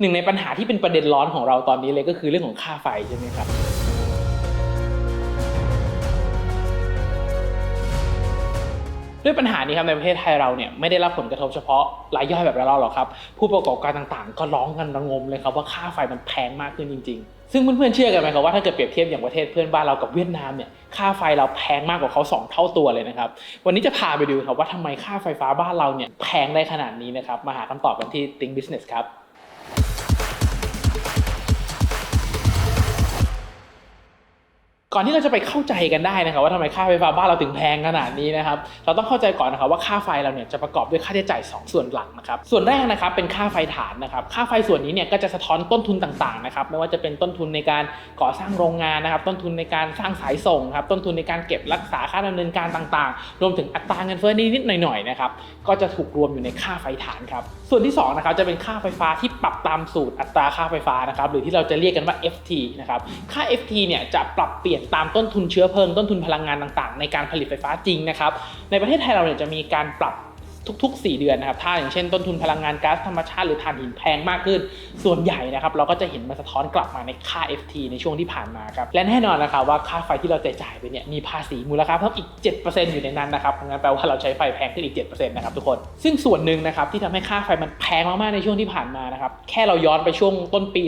หนึ่งในปัญหาที่เป็นประเด็นร้อนของเราตอนนี้เลยก็คือเรื่องของค่าไฟใช่ไหมครับด้วยปัญหานี้ครับในประเทศไทยเราเนี่ยไม่ได้รับผลกระทบเฉพาะรายย่อยแบบเราหรอกครับผู้ประกอบการต่างๆ ก็ร้องกันระงมเลยครับว่าค่าไฟมันแพงมากขึ้นจริง ๆ ซึ่งเพื่อนๆเชื่อกันไหมครับว่าถ้าเกิดเปรียบเทียบอย่างประเทศเพื่อนบ้านเรากับเวียดนามเนี่ยค่าไฟเราแพงมากกว่าเขาสองเท่าตัวเลยนะครับวันนี้จะพาไปดูครับว่าทำไมค่าไฟฟ้าบ้านเราเนี่ยแพงได้ขนาดนี้นะครับมาหาคำตอบกันที่ Think Business ครับ ก่อนที่เราจะไปเข้าใจกันได้นะครับว่าทำไมค่าไฟฟ้าบ้านเราถึงแพงขนาดนี้นะครับเราต้องเข้าใจก่อนนะครับว่าค่าไฟเราเนี่ยจะประกอบด้วยค่าใช้จ่าย 2 ส่วนหลักนะครับส่วนแรกนะครับเป็นค่าไฟฐานนะครับค่าไฟส่วนนี้เนี่ยก็จะสะท้อนต้นทุนต่างๆนะครับไม่ว่าจะเป็นต้นทุนในการก่อสร้างโรงงานนะครับต้นทุนในการสร้างสายส่งครับต้นทุนในการเก็บรักษาค่าดำเนินการต่างๆ รวมถึงอัตราเงินเฟ้อนิดๆหน่อยๆนะครับก็จะถูกรวมอยู่ในค่าไฟฐานครับส่วนที่สองนะครับจะเป็นค่าไฟฟ้าที่ปรับตามสูตรอัตราค่าไฟฟ้านะครับหรือที่เราจะเรียกกันว่า FT นะครับค่า FT เนี่ยจะปรับเปลี่ยนตามต้นทุนเชื้อเพลิงต้นทุนพลังงานต่างๆ ในการผลิตไฟฟ้าจริงนะครับในประเทศไทยเราเนี่ยจะมีการปรับ ทุกๆ 4 เดือนนะครับ ถ้าอย่างเช่นต้นทุนพลังงานก๊าซธรรมชาติหรือถ่านหินแพงมากขึ้น ส่วนใหญ่นะครับเราก็จะเห็นมันสะท้อนกลับมาในค่า FT ในช่วงที่ผ่านมาครับ และแน่นอนนะครับว่าค่าไฟที่เราจ่ายไปเนี่ยมีภาษีมูลค่าเพิ่มอีก 7%อยู่ในนั้นนะครับงั้นแปลว่าเราใช้ไฟแพงขึ้นอีก 7%นะครับทุกคน ซึ่งส่วนหนึ่งนะครับที่ทำให้ค่าไฟมันแพงมากๆในช่วงที่ผ่านมานะครับ แค่เราย้อนไปช่วงต้นปี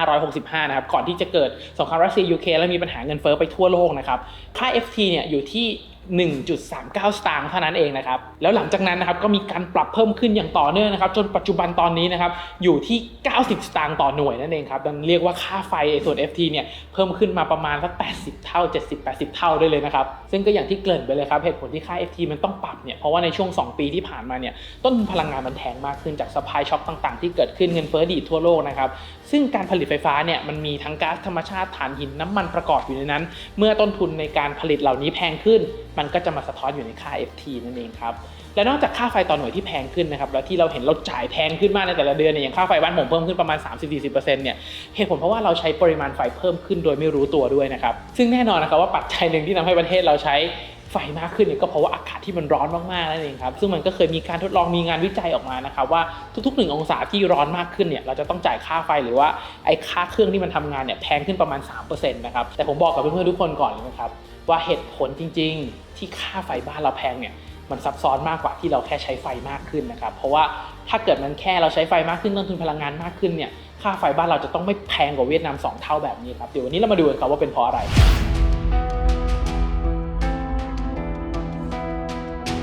2565 นะครับ ก่อนที่จะเกิดสงครามรัสเซียยูเครนและมีปัญหาเงินเฟ้อไปทั่วโลกนะครับ ค่า FT เนี่ยอยู่ที่ 1.39 สตางค์เท่านั้นเองนะครับ แล้วหลังจากนั้นนะครับก็มีการปรับเพิ่มขึ้นอย่างต่อเนื่องนะครับ จนปัจจุบันตอนนี้นะครับอยู่ที่ 90 สตางค์ต่อหน่วยนั่นเองครับดังเรียกว่าค่าไฟส่วน FT เนี่ยเพิ่มขึ้นมาประมาณสัก 80 เท่า 70-80 เท่าได้เลยนะครับ ซึ่งก็อย่างที่เกริ่นไปเลยครับเหตุผลที่ค่า FT มันต้องปรับเนี่ยเพราะว่าในช่วง 2 ปีที่ผ่านมาเนี่ยต้นทุนพลังงานมันแพงมากขึ้นจากสปายช็อคต่างๆ ที่เกิดขึ้นเงินเฟ้อดีทั่วโลกนะครับซึ่งการผลิตไฟฟ้าเนี่ยมันมีทั้งก๊าซธรรมชาติถ่านหินน้ำมันประกอบอยู่ในนั้น เมื่อต้นทุนในการผลิตเหล่านี้แพงขึ้นมันก็จะมาสะท้อนอยู่ในค่า FT นั่นเองครับและนอกจากค่าไฟต่อหน่วยที่แพงขึ้นนะครับแล้วที่เราเห็นเราจ่ายแพงขึ้นมากในแต่ละเดือนเนี่ยอย่างค่าไฟบ้านผมเพิ่มขึ้นประมาณ 30-40%เนี่ยเหตุผลเพราะว่าเราใช้ปริมาณไฟเพิ่มขึ้นโดยไม่รู้ตัวด้วยนะครับซึ่งแน่นอนนะครับว่าปัจจัยหนึ่งที่ทำให้ประเทศเราใช้ ไฟมากขึ้นเนี่ยก็เพราะว่าอากาศที่มันร้อนมากๆนั่นเองครับซึ่งมันก็เคยมีการทดลองมีงานวิจัยออกมานะครับว่าทุกๆ 1 องศาที่ร้อนมากขึ้นเนี่ยเราจะต้องจ่ายค่าไฟหรือว่าไอ้ค่าเครื่องที่มันทำงานเนี่ยแพงขึ้นประมาณ3%นะครับแต่ผมบอกกับเพื่อนๆทุกคนก่อนเลยนะครับว่าเหตุผลจริง ๆ ที่ค่าไฟบ้านเราแพงเนี่ยมันซับซ้อนมากกว่าที่เราแค่ใช้ไฟมากขึ้นนะครับเพราะว่าถ้าเกิดมันแค่เราใช้ไฟมากขึ้นต้นทุนพลังงานมากขึ้นเนี่ยค่าไฟบ้านเราจะต้องไม่แพงกว่าเวียดนาม2เท่าแบบนี้ครับเดี๋ยววันนี้เรามาดูกันครับว่าเป็นเพราะอะไร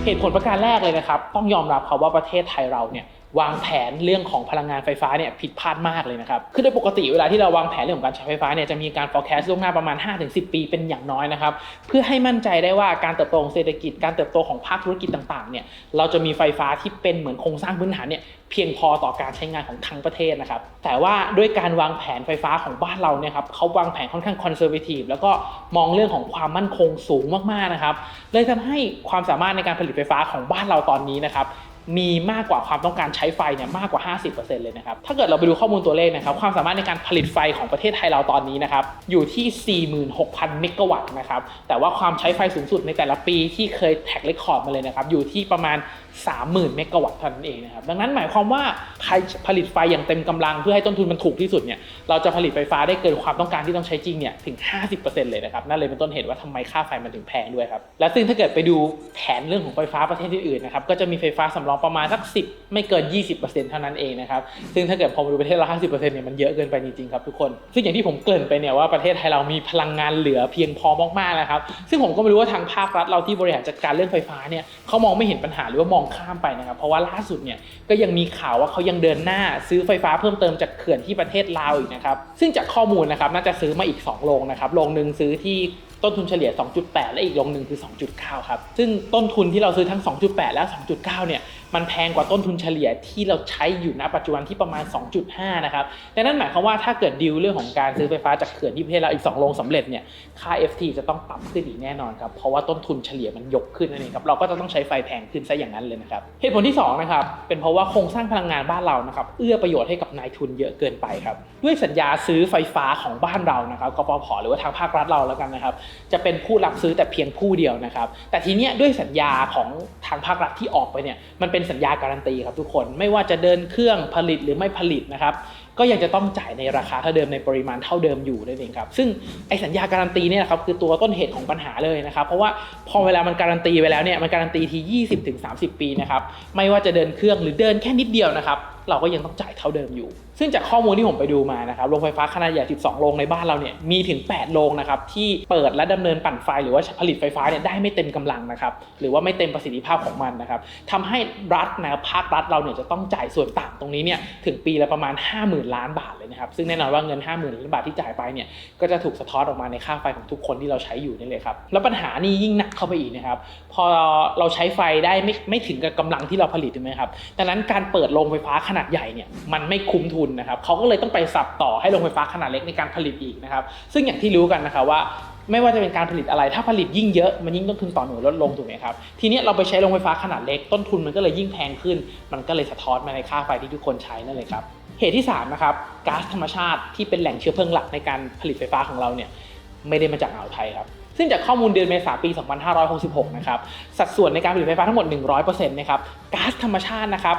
เหตุผลประการแรกเลยนะครับ ต้องยอมรับครับว่าประเทศไทยเราเนี่ย วางแผนเรื่องของพลังงานไฟฟ้าเนี่ยผิดพลาดมากเลยนะครับ คือโดยปกติเวลาที่เราวางแผนเรื่องของการใช้ไฟฟ้าเนี่ยจะมีการ forecast ล่วงหน้าประมาณ 5-10 ปีเป็นอย่างน้อยนะครับ เพื่อให้มั่นใจได้ว่าการเติบโตของเศรษฐกิจ การเติบโตของภาคธุรกิจต่างๆ เนี่ยเราจะมีไฟฟ้าที่เป็นเหมือนโครงสร้างพื้นฐานเนี่ยเพียงพอต่อการใช้งานของทั้งประเทศนะครับ แต่ว่าด้วยการวางแผนไฟฟ้าของบ้านเราเนี่ยครับเขาวางแผนค่อนข้างคอนเซอร์เวทีฟแล้วก็มองเรื่องของความมั่นคงสูงมากๆนะครับ เลยทำให้ความสามารถในการผลิตไฟฟ้าของบ้านเราตอนนี้นะครับ มีมากกว่าความต้องการใช้ไฟเนี่ยมากกว่า 50%เลยนะครับ ถ้าเกิดเราไปดูข้อมูลตัวเลขนะครับ ความสามารถในการผลิตไฟของประเทศไทยเราตอนนี้นะครับ อยู่ที่ 46,000 เมกะวัตต์นะครับ แต่ว่าความใช้ไฟสูงสุดในแต่ละปีที่เคยแท็กเรคคอร์ดมาเลยนะครับ อยู่ที่ประมาณ 30,000 เมกะวัตต์เท่านั้นเองนะครับ ดังนั้นหมายความว่าผลิตไฟอย่างเต็มกำลังเพื่อให้ต้นทุนมันถูกที่สุดเนี่ย เราจะผลิตไฟฟ้าได้เกินความต้องการที่ต้องใช้จริงเนี่ยถึง 50%เลยนะครับ นั่นเลยเป็นต้นเหตุว่าทำไมค่าไฟมันถึงแพงด้วยครับ และซึ่งถ้าเกิดไปดูแผนเรื่องของไฟฟ้าประเทศอื่นๆนะครับ ก็จะมีไฟฟ้าสำรองประมาณสัก 10 ไม่เกิน 20%เท่านั้นเองนะครับ ซึ่งถ้าเกิดพอมาดูประเทศเรา50%เนี่ยมันเยอะเกินไปจริงๆครับทุกคน ซึ่งอย่างที่ผมเกริ่นไปเนี่ยว่าประเทศไทยเรามีพลังงานเหลือเพียงพอมากๆนะครับ ซึ่งผมก็ไม่รู้ว่าทางภาครัฐเราที่บริหารจัดการเรื่องไฟฟ้าเนี่ยเขามองไม่เห็นปัญหาหรือว่ามองข้ามไปนะครับ เพราะว่าล่าสุดเนี่ยก็ยังมีข่าวว่าเขายังเดินหน้าซื้อไฟฟ้าเพิ่มเติมจากเขื่อนที่ประเทศลาวอีกนะครับ ซึ่งจากข้อมูลนะครับน่าจะซื้อมาอีก 2 โรงนะครับ โรงหนึ่งซื้อที่ต้นทุนเฉลี่ย 2.8 และอีกโรงหนึ่งคือ 2.9 ครับ ซึ่งต้นทุนที่เราซื้อทั้ง 2.8 และ 2.9 เนี่ย มันแพงกว่าต้นทุนเฉลี่ยที่เราใช้อยู่ณปัจจุบันที่ประมาณ 2.5 นะครับดังนั้นหมายความว่าถ้าเกิดดีลเรื่องของการซื้อไฟฟ้าจากเขื่อนที่ประเทศเราอีก 2 โรงสำเร็จเนี่ยค่า FT จะต้องปรับขึ้นอีกแน่นอนครับเพราะว่าต้นทุนเฉลี่ยมันยกขึ้นนั่นเองครับเราก็จะต้องใช้ไฟแพงขึ้นซะอย่างนั้นเลยนะครับเหตุผลที่สองนะครับเป็นเพราะว่าโครงสร้างพลังงานบ้านเรานะครับเอื้อประโยชน์ให้กับนายทุนเยอะเกินไปครับด้วยสัญญาซื้อไฟฟ้าของบ้านเรานะครับกฟผหรือว่าทางภาครัฐเราแล้วกันนะครับจะเป็นผู้รับซื้อแต่เพียงผู้เดียวนะครับแต่ทีเนี้ยด้วยสัญญาของทางภาครัฐที่ออกไปเนี่ยมันเป็นสัญญาการันตีครับทุกคนไม่ว่าจะเดินเครื่องผลิตหรือไม่ผลิตนะครับก็ยังจะต้องจ่ายในราคาเท่าเดิมในปริมาณเท่าเดิมอยู่นั่นเองครับซึ่งไอสัญญาการันตีเนี่ยนะครับคือตัวต้นเหตุของปัญหาเลยนะครับเพราะว่าพอเวลามันการันตีไปแล้วเนี่ยมันการันตีที่ 20-30 ปีนะครับไม่ว่าจะเดินเครื่องหรือเดินแค่นิดเดียวนะครับ เราก็ยังต้องจ่ายเท่าเดิมอยู่ ซึ่งจากข้อมูลที่ผมไปดูมานะครับโรงไฟฟ้าขนาดใหญ่ 12 โรงในบ้านเราเนี่ยมีถึง 8 โรงนะครับที่เปิดและดำเนินปั่นไฟหรือว่าผลิตไฟฟ้าเนี่ยได้ไม่เต็มกำลังนะครับหรือว่าไม่เต็มประสิทธิภาพของมันนะครับทำให้รัฐนะภาครัฐเราเนี่ยจะต้องจ่ายส่วนต่างตรงนี้เนี่ยถึงปีละประมาณ 50,000 ล้านบาทเลยนะครับซึ่งแน่นอนว่าเงิน 50,000ล้านบาทที่จ่ายไปเนี่ยก็จะถูกสะท้อนออกมาในค่าไฟของทุกคนที่เราใช้อยู่นี่เลยครับแล้วปัญหานี้ยิ่งหนักเข้าไปอีกนะครับพอเราใช้ไฟได้ไม่ไม่ถึงกับกำลังที่เราผลิตถูกไหมครับดังนั้นการเปิดโรงไฟฟ้าขนาดใหญ่เนี่ยมันไม่คุ้มทุนนะครับเขาก็เลยต้องไปสับต่อให้โรงไฟฟ้าขนาดเล็กในการผลิตอีกนะครับซึ่งอย่างที่รู้กันนะครับว่าไม่ว่าจะเป็นการผลิตอะไรถ้าผลิตยิ่งเยอะมันยิ่งต้นทุนต่อหน่วยลดลงถูกไหมครับทีนี้เราไปใช้โรงไฟฟ้าขนาดเล็กต้นทุนมันก็เลยยิ่งแพงขึ้น มันก็เลยสะท้อนมาในค่าไฟที่ทุกคนใช้นั่นเลยครับเหตุที่3นะครับก๊าซธรรมชาติที่เป็นแหล่งเชื้อเพลิงหลักในการผลิตไฟฟ้าของเราเนี่ยไม่ได้มาจากอ่าวไทยครับซึ่งจากข้อมูลเดือนเมษายนปี 2566 นะครับ สัดส่วนในการผลิตไฟฟ้าทั้งหมด 100%นะครับ ก๊าซธรรมชาตินะครับ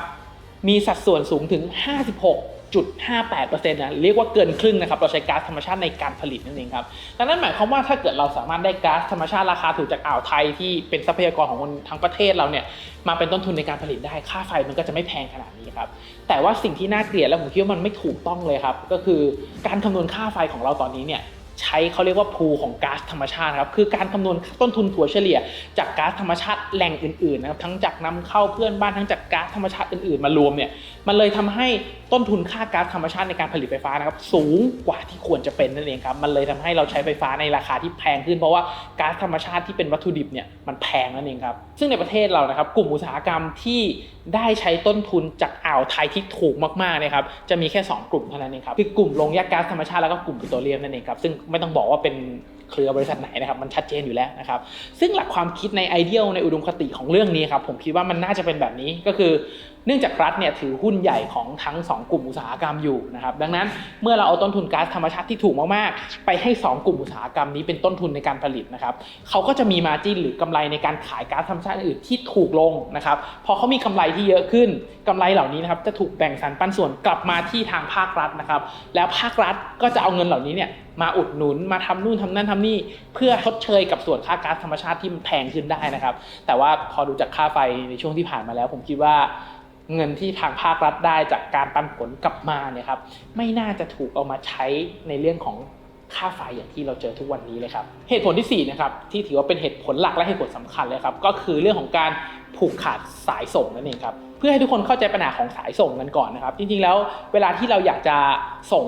มีสัดส่วนสูงถึง 56.58%นะเรียกว่าเกินครึ่งนะครับ เราใช้ก๊าซธรรมชาติในการผลิตนั่นเองครับดังนั้นหมายความว่าถ้าเกิดเราสามารถได้ก๊าซธรรมชาติราคาถูกจากอ่าวไทยที่เป็นทรัพยากรของคนทั้งประเทศเราเนี่ยมาเป็นต้นทุนในการผลิตได้ค่าไฟมันก็จะไม่แพงขนาดนี้ครับแต่ว่าสิ่งที่น่าเกลียดและผมคิดว่ามันไม่ถูกต้องเลยครับก็คือการคำนวณค่าไฟของเราตอนนี้เนี่ย ใช้เขาเรียกว่าพูของก๊าซธรรมชาติครับคือการคำนวณต้นทุนถั่วเฉลี่ย จากก๊าซธรรมชาติแหล่งอื่นๆนะครับทั้งจากนำเข้าเพื่อนบ้านทั้งจากก๊าซธรรมชาติอื่นๆมารวมเนี่ยมันเลยทำให้ต้นทุนค่าก๊าซธรรมชาติในการผลิตไฟฟ้านะครับสูงกว่าที่ควรจะเป็นนั่นเองครับมันเลยทำให้เราใช้ไฟฟ้าในราคาที่แพงขึ้นเพราะว่าก๊าซธรรมชาติที่เป็นวัตถุดิบเนี่ยมันแพงนั่นเองครับซึ่งในประเทศเรานะครับกลุ่มอุตสาหกรรมที่ได้ใช้ต้นทุนจากอ่าวไทยที่ถูกมากๆนะครับจะมีแค่ 2 กลุ่มเท่านั้นเองครับคือกลุ่มโรงแยกก๊าซธรรมชาติแล้วก็กลุ่มปิโตรเลียมนั่นเองครับซึ่งไม่ต้องบอกว่าเป็นเครือบริษัทไหนนะครับมันชัดเจนอยู่แล้วนะครับซึ่งหลักความคิดในไอเดียลในอุดมคติของเรื่องนี้ครับผมคิดว่ามันน่าจะเป็นแบบนี้ก็คือเนื่องจากรัฐเนี่ยถือหุ้นใหญ่ของทั้ง 2 กลุ่มอุตสาหกรรมอยู่นะครับดังนั้นเมื่อเราเอาต้นทุนก๊าซธรรมชาติที่ถูกมากๆ ไปให้ 2 กลุ่มอุตสาหกรรมนี้เป็นต้นทุนในการผลิตนะครับเขาก็จะมีมาจิ้นหรือกำไรในการขายก๊าซธรรมชาติอื่นที่ถูกลงนะครับพอเขามีกำไรที่เยอะขึ้นกำไรเหล่านี้นะครับจะถูกแบ่งสรรปันส่วนกลับมาที่ทางภาครัฐนะครับแล้วภาครัฐก็จะเอาเงินเหล่านี้เนี่ยมาอุดหนุนมาทำนู่นทำนั่นทำนี่ เพื่อทดเชยกับส่วนค่าก๊าซธรรมชาติที่มันแพงขึ้นได้นะครับ แต่ว่าพอดูจากค่าไฟในช่วงที่ผ่านมาแล้ว ผมคิดว่า เงินที่ทางภาครัฐได้จากการปันผลกลับมาเนี่ยครับไม่น่าจะถูกเอามาใช้ในเรื่องของค่าไฟอย่างที่เราเจอทุกวันนี้เลยครับ เหตุผลที่4นะครับที่ถือว่าเป็นเหตุผลหลักและเหตุผลสำคัญเลยครับก็คือเรื่องของการผูกขาดสายส่งนั่นเองครับเพื่อให้ทุกคนเข้าใจปัญหาของสายส่งกันก่อนนะครับ จริงๆแล้วเวลาที่เราอยากจะส่ง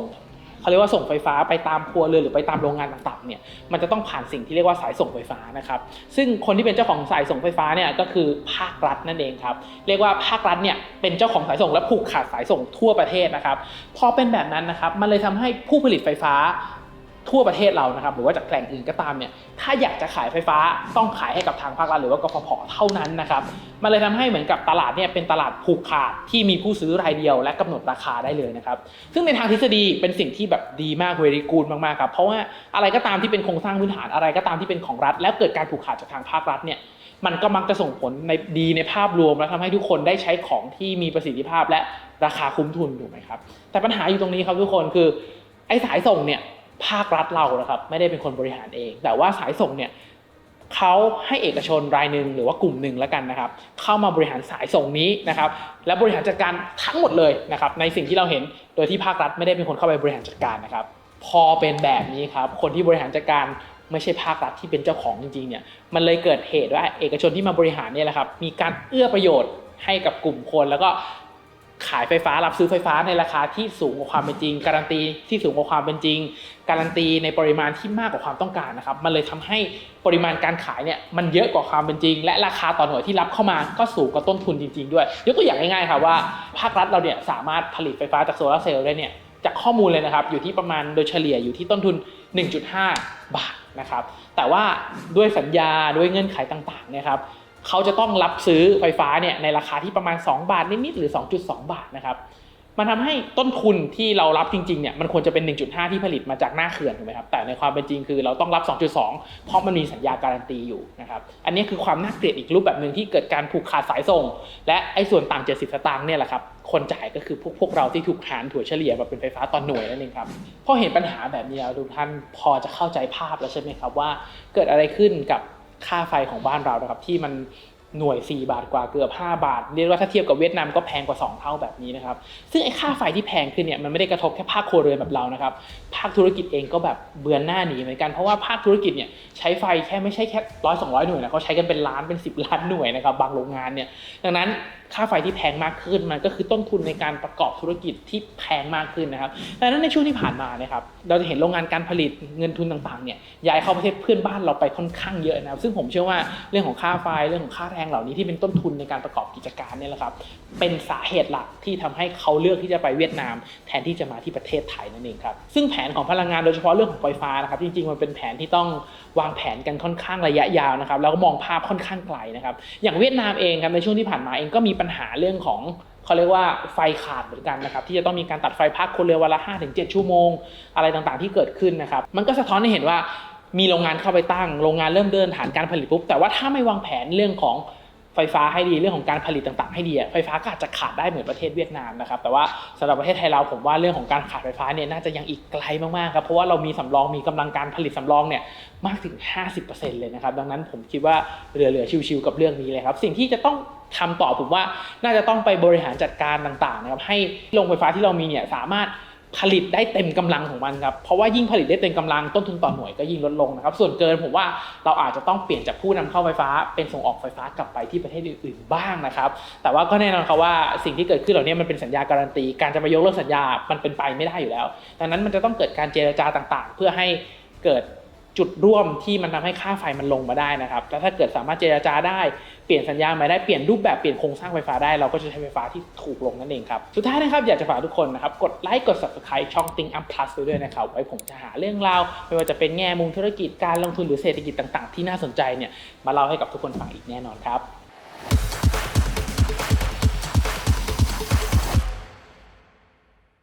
เขาเรียกว่าส่งไฟฟ้าไปตามครัวเรือนหรือไปตามโรงงานต่างๆเนี่ยมันจะต้องผ่านสิ่งที่เรียกว่าสายส่งไฟฟ้านะครับซึ่งคนที่เป็นเจ้าของสายส่งไฟฟ้าเนี่ยก็คือภาครัฐนั่นเองครับเรียกว่าภาครัฐเนี่ยเป็นเจ้าของสายส่งและผูกขาดสายส่งทั่วประเทศนะครับพอเป็นแบบนั้นนะครับมันเลยทำให้ผู้ผลิตไฟฟ้า ทั่วประเทศเรานะครับหรือว่าจากแหล่งอื่นก็ตามเนี่ยถ้าอยากจะขายไฟฟ้าต้องขายให้กับทางภาครัฐหรือว่ากฟผเท่านั้นนะครับมันเลยทำให้เหมือนกับตลาดเนี่ยเป็นตลาดผูกขาดที่มีผู้ซื้อรายเดียว และกำหนดราคาได้เลยนะครับซึ่งในทางทฤษฎีเป็นสิ่งที่แบบดีมากเวรีกูดมากๆครับเพราะว่าอะไรก็ตามที่เป็นโครงสร้างพื้นฐานอะไรก็ตามที่เป็นของรัฐ แล้วเกิดการผูกขาดจากทางภาครัฐเนี่ยมันก็มักจะส่งผลในดีในภาพรวมและทำให้ทุกคนได้ใช้ของที่มีประสิทธิภาพและราคาคุ้มทุนถูกไหมครับแต่ปัญหาอยู่ตรงนี้ครับทุกคนคือไอ้สายส่งเนี่ย ภาครัฐเรานะครับไม่ได้เป็นคนบริหารเอง แต่ว่าสายส่งเนี่ยเขาให้เอกชนรายหนึ่งหรือว่ากลุ่มหนึ่งแล้วกันนะครับ เข้ามาบริหารสายส่งนี้นะครับ และบริหารจัดการทั้งหมดเลยนะครับ ในสิ่งที่เราเห็นโดยที่ภาครัฐไม่ได้เป็นคนเข้าไปบริหารจัดการนะครับ พอเป็นแบบนี้ครับ คนที่บริหารจัดการไม่ใช่ภาครัฐที่เป็นเจ้าของจริงๆเนี่ยมันเลยเกิดเหตุว่าเอกชนที่มาบริหารเนี่ยแหละครับมีการเอื้อประโยชน์ให้กับกลุ่มคนแล้วก็ ขายไฟฟ้ารับซื้อไฟฟ้าในราคาที่สูงกว่าความเป็นจริง การันตีที่สูงกว่าความเป็นจริง การันตีในปริมาณที่มากกว่าความต้องการนะครับมันเลยทำให้ปริมาณการขายเนี่ยมันเยอะกว่าความเป็นจริง และราคาต่อหน่วยที่รับเข้ามาก็สูงกว่าต้นทุนจริง ๆ ด้วยยกตัวอย่างง่ายๆครับว่าภาครัฐเราเนี่ยสามารถผลิตไฟฟ้าจากโซลาร์เซลล์ได้เนี่ยจากข้อมูลเลยนะครับอยู่ที่ประมาณโดยเฉลี่ยอยู่ที่ต้นทุน 1.5 บาทนะครับแต่ว่าด้วยสัญญาด้วยเงื่อนไขต่างๆเนี่ยครับ เขาจะต้องรับซื้อไฟฟ้าเนี่ยในราคาที่ประมาณ 2 บาทนิดๆหรือ 2.2 บาทนะครับมันทำให้ต้นทุนที่เรารับจริงๆเนี่ยมันควรจะเป็น 1.5 ที่ผลิตมาจากหน้าเขื่อนถูกไหมครับแต่ในความเป็นจริงคือเราต้องรับ 2.2 เพราะมันมีสัญญาการันตีอยู่นะครับอันนี้คือความน่าเกลียดอีกรูปแบบหนึ่งที่เกิดการผูกขาดสายส่ง และไอ้ส่วนต่าง 70 สตางค์เนี่ยแหละครับคนจ่ายก็คือพวกพวกเราที่ถูกหารถั่วเฉลี่ยมาเป็นไฟฟ้าตอนหน่วยนั่นเองครับพอเห็นปัญหาแบบนี้แล้วทุกท่านพอจะเข้าใจภาพแล้วใช่ไหมครับว่า เกิดอะไรขึ้นกับ ค่าไฟของบ้านเรานะครับที่มัน หน่วย 4 บาทกว่าเกือบ 5 บาท เรียกว่าถ้าเทียบกับเวียดนามก็แพงกว่า 2 เท่าแบบนี้นะครับ ซึ่งไอ้ค่าไฟที่แพงขึ้นเนี่ยมันไม่ได้กระทบแค่ภาคครัวเรือนแบบเรานะครับ ภาคธุรกิจเองก็แบบเบือนหน้าหนีเหมือนกัน เพราะว่าภาคธุรกิจเนี่ยใช้ไฟแค่ไม่ใช่แค่ร้อยสองร้อยหน่วยนะเขาใช้กันเป็นล้านเป็น 10 ล้านหน่วยนะครับบางโรงงานเนี่ย ดังนั้นค่าไฟที่แพงมากขึ้นมันก็คือต้นทุนในการประกอบธุรกิจที่แพงมากขึ้นนะครับ ดังนั้นในช่วงที่ผ่านมานะครับเราจะเห็นโรงงานการผลิตเงินทุนต่างๆเนี่ยย้ายเข้าประเทศเพื่อนบ้านเราไปค่อนข้างเยอะนะครับซึ่งผมเชื่อว่าเรื่องของค่าไฟเรื่องของค่าแรงเหล่านี้ที่เป็นต้นทุนในการประกอบกิจการเนี่ยแหละครับ เป็นสาเหตุหลักที่ทำให้เขาเลือกที่จะไปเวียดนาม แทนที่จะมาที่ประเทศไทยนั่นเองครับซึ่งแผนของพลังงานโดยเฉพาะเรื่องของไฟฟ้านะครับจริงๆมันเป็นแผนที่ต้องวางแผนกันค่อนข้างระยะยาวนะครับแล้วก็มองภาพค่อนข้างไกลนะครับอย่างเวียดนามเองครับในช่วงที่ผ่านมาเองก็มีปัญหาเรื่องของเขาเรียกว่าไฟขาดเหมือนกันนะครับที่จะต้องมีการตัดไฟพักคนเรือวันละ5-7 ชั่วโมง อะไรต่างๆที่เกิดขึ้นนะครับมันก็สะท้อนให้เห็นว่า มีโรงงานเข้าไปตั้ง โรงงานเริ่มเดินฐานการผลิตปุ๊บ แต่ว่าถ้าไม่วางแผนเรื่องของไฟฟ้าให้ดีเรื่องของการผลิตต่างๆ ให้ดีไฟฟ้าก็อาจจะขาดได้เหมือนประเทศเวียดนามนะครับแต่ว่าสำหรับประเทศไทยเราผมว่าเรื่องของการขาดไฟฟ้าเนี่ยน่าจะยังอีกไกลมากๆครับเพราะว่าเรามีสำรองมีกำลังการผลิตสำรองเนี่ยมากถึง 50%เลยนะครับดังนั้นผมคิดว่าเหลือๆชิวๆกับเรื่องนี้เลยครับสิ่งที่จะต้องทำต่อผมว่าน่าจะต้องไปบริหารจัดการต่างๆนะครับให้โรงไฟฟ้าที่เรามีเนี่ยสามารถ ผลิตได้เต็มกำลังของมันครับ เพราะว่ายิ่งผลิตได้เต็มกำลังต้นทุนต่อหน่วยก็ยิ่งลดลงนะครับ ส่วนเกินผมว่าเราอาจจะต้องเปลี่ยนจากผู้นำเข้าไฟฟ้า เป็นส่งออกไฟฟ้ากลับไปที่ประเทศอื่นๆบ้างนะครับ แต่ว่าก็แน่นอนครับว่าสิ่งที่เกิดขึ้นเหล่านี้มันเป็นสัญญาการันตี การจะมายกเลิกสัญญา มันเป็นไปไม่ได้อยู่แล้ว ดังนั้นมันจะต้องเกิดการเจรจาต่างๆ เพื่อให้เกิด จุดร่วมที่มันทำให้ค่าไฟมันลงมาได้นะครับแล้วถ้าเกิดสามารถเจรจาได้ เปลี่ยนสัญญาใหม่ได้ เปลี่ยนรูปแบบ เปลี่ยนโครงสร้างไฟฟ้าได้ เราก็จะใช้ไฟฟ้าที่ถูกลงนั่นเองครับ สุดท้ายนะครับ อยากจะฝากทุกคนนะครับ กดไลค์ กด subscribe ช่อง Think Up Plus ไว้ด้วยนะครับ ไว้ผมจะหาเรื่องราว ไม่ว่าจะเป็นแง่มุมธุรกิจ การลงทุนหรือเศรษฐกิจต่าง ๆ ที่น่าสนใจเนี่ย มาเล่าให้กับทุกคนฟังอีกแน่นอนครับ